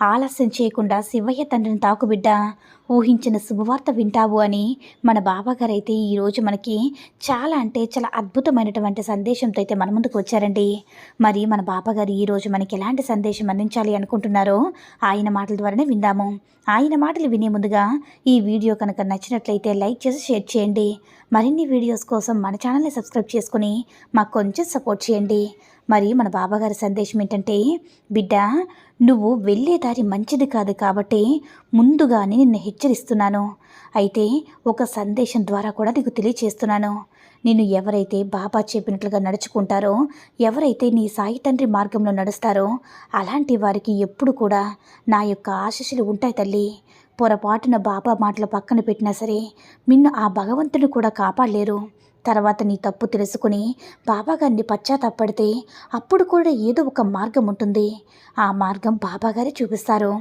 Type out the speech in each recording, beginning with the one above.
ఆలస్యం చేయకుండా శివయ్య తండ్రిని తాకుబిడ్డ? ఊహించిన శుభవార్త వింటావు అని మన బాబాగారైతే ఈరోజు మనకి చాలా అంటే చాలా అద్భుతమైనటువంటి సందేశంతో అయితే మన ముందుకు వచ్చారండి. మరి మన బాబాగారు ఈరోజు మనకి ఎలాంటి సందేశం అందించాలి అనుకుంటున్నారో ఆయన మాటల ద్వారానే విందాము. ఆయన మాటలు వినే ముందుగా ఈ వీడియో కనుక నచ్చినట్లయితే లైక్ చేసి షేర్ చేయండి. మరిన్ని వీడియోస్ కోసం మన ఛానల్ని సబ్స్క్రైబ్ చేసుకుని మాకు కొంచెం సపోర్ట్ చేయండి. మరి మన బాబాగారి సందేశం ఏంటంటే బిడ్డ నువ్వు వెళ్ళే దారి మంచిది కాదు కాబట్టి ముందుగానే నిన్ను హెచ్చరిస్తున్నాను. అయితే ఒక సందేశం ద్వారా కూడా నీకు తెలియచేస్తున్నాను. నేను ఎవరైతే బాబా చెప్పినట్లుగా నడుచుకుంటారో ఎవరైతే నీ సాయి తండ్రి మార్గంలో నడుస్తారో అలాంటి వారికి ఎప్పుడు కూడా నా యొక్క ఆశీస్సులు ఉంటాయి తల్లి. పొరపాటున బాబా మాటలు పక్కన పెట్టినా సరే నిన్ను ఆ భగవంతుడు కూడా కాపాడలేరు. తర్వాత నీ తప్పు తెలుసుకుని బాబాగారిని పశ్చాత్తపడితే అప్పుడు కూడా ఏదో ఒక మార్గం ఉంటుంది. ఆ మార్గం బాబాగారే చూపిస్తారు.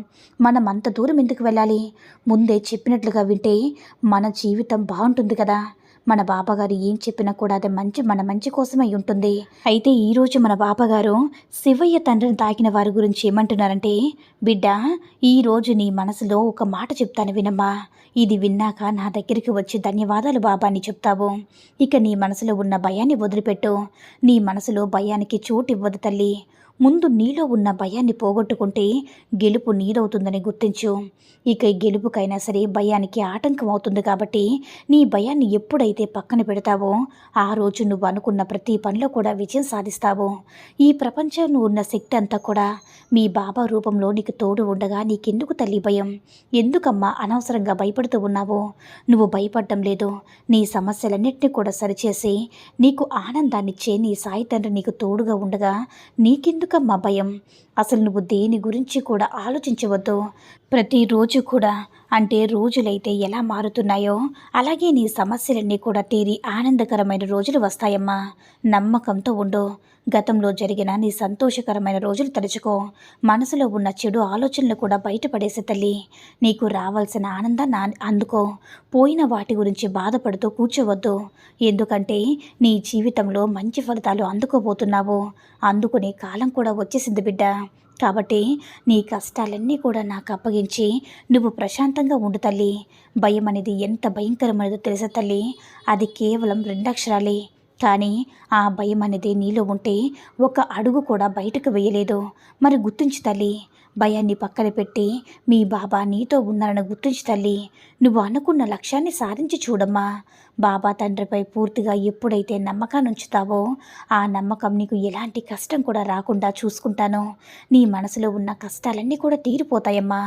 మనం అంత దూరం ఎందుకు వెళ్ళాలి? ముందే చెప్పినట్లుగా వింటే మన జీవితం బాగుంటుంది కదా. మన బాబాగారు ఏం చెప్పినా కూడా అది మంచి మన మంచి కోసమై ఉంటుంది. అయితే ఈరోజు మన బాబాగారు శివయ్య తండ్రిని తాకిన వారి గురించి ఏమంటున్నారంటే బిడ్డ ఈరోజు నీ మనసులో ఒక మాట చెప్తాను వినమ్మా. ఇది విన్నాక నా దగ్గరికి వచ్చి ధన్యవాదాలు బాబా అని చెప్తావు. ఇక నీ మనసులో ఉన్న భయాన్ని వదిలిపెట్టు. నీ మనసులో భయానికి చోటు ఇవ్వదు తల్లి. ముందు నీలో ఉన్న భయాన్ని పోగొట్టుకుంటే గెలుపు నీదవుతుందని గుర్తించు. ఇక గెలుపుకైనా సరే భయానికి ఆటంకం అవుతుంది కాబట్టి నీ భయాన్ని ఎప్పుడైతే పక్కన పెడతావో ఆ రోజు నువ్వు అనుకున్న ప్రతి పనిలో కూడా విజయం సాధిస్తావు. ఈ ప్రపంచంలో ఉన్న శక్తి అంతా కూడా మీ బాబా రూపంలో నీకు తోడు ఉండగా నీకెందుకు తల్లి భయం? ఎందుకమ్మా అనవసరంగా భయపడుతూ ఉన్నావు? నువ్వు భయపడడం లేదు. నీ సమస్యలన్నింటినీ కూడా సరిచేసి నీకు ఆనందాన్నిచ్చే నీ సాయి తండ్రి నీకు తోడుగా ఉండగా ఎందుకమ్మా భయం? అసలు నువ్వు దేని గురించి కూడా ఆలోచించవద్దు. ప్రతిరోజు కూడా అంటే రోజులైతే ఎలా మారుతున్నాయో అలాగే నీ సమస్యలన్నీ కూడా తీరి ఆనందకరమైన రోజులు వస్తాయమ్మా. నమ్మకంతో ఉండు. గతంలో జరిగిన నీ సంతోషకరమైన రోజులు తలుచుకో. మనసులో ఉన్న చెడు ఆలోచనలు కూడా బయటపడేసే తల్లి. నీకు రావాల్సిన ఆనందాన్ని అందుకో. పోయిన వాటి గురించి బాధపడుతూ కూర్చోవద్దు. ఎందుకంటే నీ జీవితంలో మంచి ఫలితాలు అందుకోబోతున్నావు. అందుకునే కాలం కూడా వచ్చేసింది బిడ్డ. కాబట్టి నీ కష్టాలన్నీ కూడా నాకు అప్పగించి నువ్వు ప్రశాంతంగా ఉండు తల్లి. భయం అనేది ఎంత భయంకరమైనదో తెలుసా తల్లి? అది కేవలం రెండక్షరాలే. కానీ ఆ భయం అనేది నీలో ఉంటే ఒక అడుగు కూడా బయటకు వేయలేదు. మరి గుర్తుంచు తల్లి భయాన్ని పక్కన పెట్టి మీ బాబా నీతో ఉన్నారని గుర్తించు తల్లి. నువ్వు అనుకున్న లక్ష్యాన్ని సాధించి చూడమ్మా. బాబా తండ్రిపై పూర్తిగా ఎప్పుడైతే నమ్మకాన్ని ఉంచుతావో ఆ నమ్మకం నీకు ఎలాంటి కష్టం కూడా రాకుండా చూసుకుంటాను. నీ మనసులో ఉన్న కష్టాలన్నీ కూడా తీరిపోతాయమ్మా.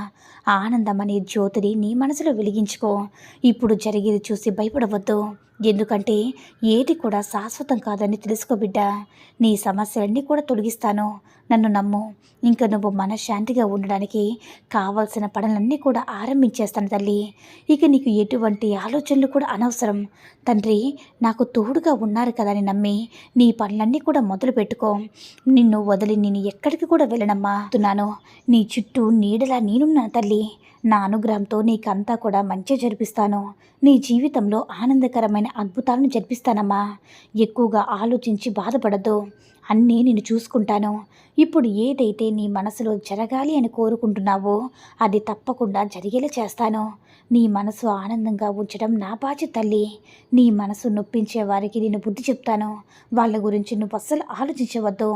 ఆనందం అనే జ్యోతిని నీ మనసులో వెలిగించుకో. ఇప్పుడు జరిగేది చూసి భయపడవద్దు. ఎందుకంటే ఏది కూడా శాశ్వతం కాదని తెలుసుకో బిడ్డ. నీ సమస్యలన్నీ కూడా తొలగిస్తాను. నన్ను నమ్ము. ఇంకా నువ్వు మనశ్శాంతిగా ఉండడానికి కావలసిన పనులన్నీ కూడా ఆరంభించేస్తాను తల్లి. ఇక నీకు ఎటువంటి ఆలోచనలు కూడా అనవసరం. తండ్రి నాకు తోడుగా ఉన్నారు కదా అని నమ్మి నీ పనులన్నీ కూడా మొదలు పెట్టుకో. నిన్ను వదిలి నేను ఎక్కడికి కూడా వెళ్ళనమ్మా తున్నాను నీ చుట్టూ నీడలా నేనున్నా తల్లి. నా అనుగ్రహంతో నీకంతా కూడా మంచి జరిపిస్తాను. నీ జీవితంలో ఆనందకరమైన అద్భుతాలను జరిపిస్తానమ్మా. ఎక్కువగా ఆలోచించి బాధపడద్దు. అన్నీ నేను చూసుకుంటాను. ఇప్పుడు ఏదైతే నీ మనసులో జరగాలి అని కోరుకుంటున్నావో అది తప్పకుండా జరిగేలా చేస్తాను. నీ మనసు ఆనందంగా ఉంచడం నా బాధ్యత తల్లి. నీ మనసు నొప్పించే వారికి నేను బుద్ధి చెప్తాను. వాళ్ళ గురించి నువ్వు అస్సలు ఆలోచించవద్దు.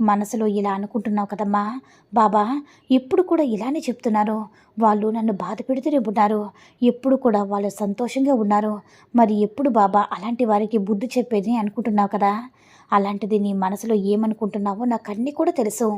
మనసులో ఇలా అనుకుంటున్నావు కదమ్మా. బాబా ఎప్పుడు కూడా ఇలానే చెప్తున్నారు. వాళ్ళు నన్ను బాధ పెడుతూనే ఉన్నారు. ఎప్పుడు కూడా వాళ్ళు సంతోషంగా ఉన్నారు. మరి ఎప్పుడు బాబా అలాంటి వారికి బుద్ధి చెప్పేది అనుకుంటున్నావు కదా? అలాంటిది నీ మనసులో ఏమనుకుంటున్నావో నాకు అన్నీ కూడా తెలుసు.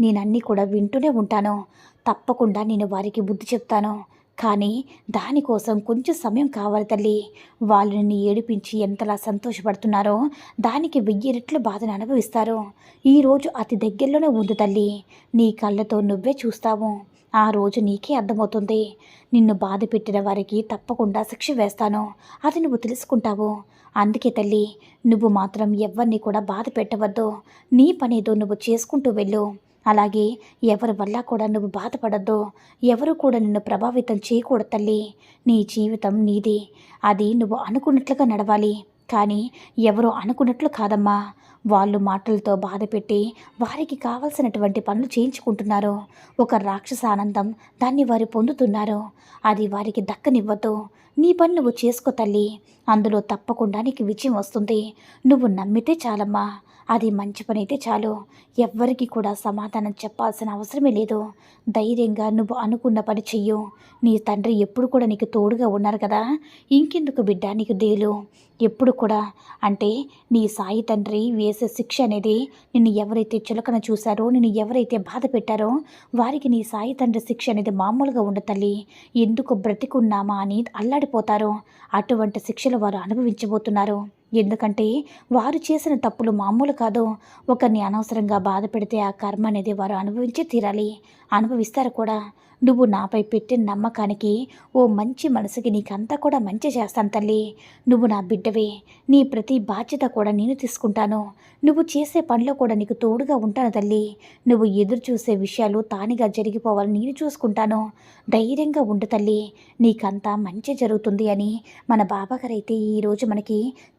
నేను అన్నీ కూడా వింటూనే ఉంటాను. తప్పకుండా నేను వారికి బుద్ధి చెప్తాను. కానీ దానికోసం కొంచెం సమయం కావాలి తల్లి. వాళ్ళు నిన్ను ఏడిపించి ఎంతలా సంతోషపడుతున్నారో దానికి వెయ్యి రెట్లు బాధను అనుభవిస్తారు. ఈరోజు అతి దగ్గరలోనే ఉంది తల్లి. నీ కళ్ళతో నువ్వే చూస్తావు. ఆ రోజు నీకే అర్థమవుతుంది. నిన్ను బాధ పెట్టిన వారికి తప్పకుండా శిక్ష వేస్తాను. అది నువ్వు తెలుసుకుంటావు. అందుకే తల్లి నువ్వు మాత్రం ఎవరిని కూడా బాధ పెట్టవద్దు. నీ పనేదో నువ్వు చేసుకుంటూ వెళ్ళు. అలాగే ఎవరి వల్ల కూడా నువ్వు బాధపడద్దు. ఎవరు కూడా నిన్ను ప్రభావితం చేయకూడదు తల్లి. నీ జీవితం నీది. అది నువ్వు అనుకున్నట్లుగా నడవాలి. కానీ ఎవరో అనుకున్నట్లు కాదమ్మా. వాళ్ళు మాటలతో బాధ పెట్టి వారికి కావలసినటువంటి పనులు చేయించుకుంటున్నారు. ఒక రాక్షస ఆనందం దాన్ని వారు పొందుతున్నారు. అది వారికి దక్కనివ్వదు. నీ పని నువ్వు చేసుకో తల్లి. అందులో తప్పకుండా నీకు విజయం వస్తుంది. నువ్వు నమ్మితే చాలమ్మా. అది మంచి పని అయితే చాలు. ఎవ్వరికి కూడా సమాధానం చెప్పాల్సిన అవసరమే లేదు. ధైర్యంగా నువ్వు అనుకున్న పని చెయ్యు. నీ తండ్రి ఎప్పుడు కూడా నీకు తోడుగా ఉన్నారు కదా? ఇంకెందుకు బిడ్డ నీకు దేలు? ఎప్పుడు కూడా. అంటే నీ సాయి తండ్రి వేసే శిక్ష అనేది నిన్ను ఎవరైతే చులకన చూశారో నిన్ను ఎవరైతే బాధ పెట్టారో వారికి నీ సాయి తండ్రి శిక్ష అనేది మామూలుగా ఉండ తల్లి. ఎందుకు బ్రతికున్నామా అని అల్లాడిపోతారు. అటువంటి శిక్షలు వారు అనుభవించబోతున్నారు. ఎందుకంటే వారు చేసిన తప్పులు మామూలు కాదు. ఒకరిని అనవసరంగా బాధ పెడితే ఆ కర్మ అనేది వారు అనుభవించి తీరాలి. అనుభవిస్తారు కూడా. నువ్వు నాపై పెట్టిన నమ్మకానికి ఓ మంచి మనసుకి నీకంతా కూడా మంచి చేస్తాను తల్లి. నువ్వు నా బిడ్డవే. నీ ప్రతి బాధ్యత కూడా నేను తీసుకుంటాను. నువ్వు చేసే పనిలో కూడా నీకు తోడుగా ఉంటాను తల్లి. నువ్వు ఎదురు చూసే విషయాలు తానిగా జరిగిపోవాలని నేను చూసుకుంటాను. ధైర్యంగా ఉండు తల్లి. నీకంతా మంచి జరుగుతుంది అని మన బాబాగారు అయితే ఈరోజు మనకి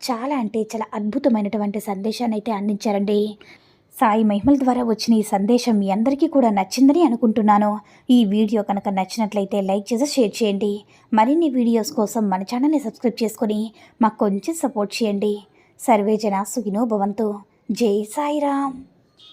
చాలా అంటే చాలా అద్భుతమైనటువంటి సందేశాన్ని అయితే అందించారండి. సాయి మహిమల ద్వారా వచ్చిన ఈ సందేశం మీ అందరికీ కూడా నచ్చిందని అనుకుంటున్నాను. ఈ వీడియో కనుక నచ్చినట్లయితే లైక్ చేసి షేర్ చేయండి. మరిన్ని వీడియోస్ కోసం మన ఛానల్ని సబ్స్క్రైబ్ చేసుకొని మాకు కొంచెం సపోర్ట్ చేయండి. సర్వే జన సుఖినో భవంతు. జై సాయిరామ్.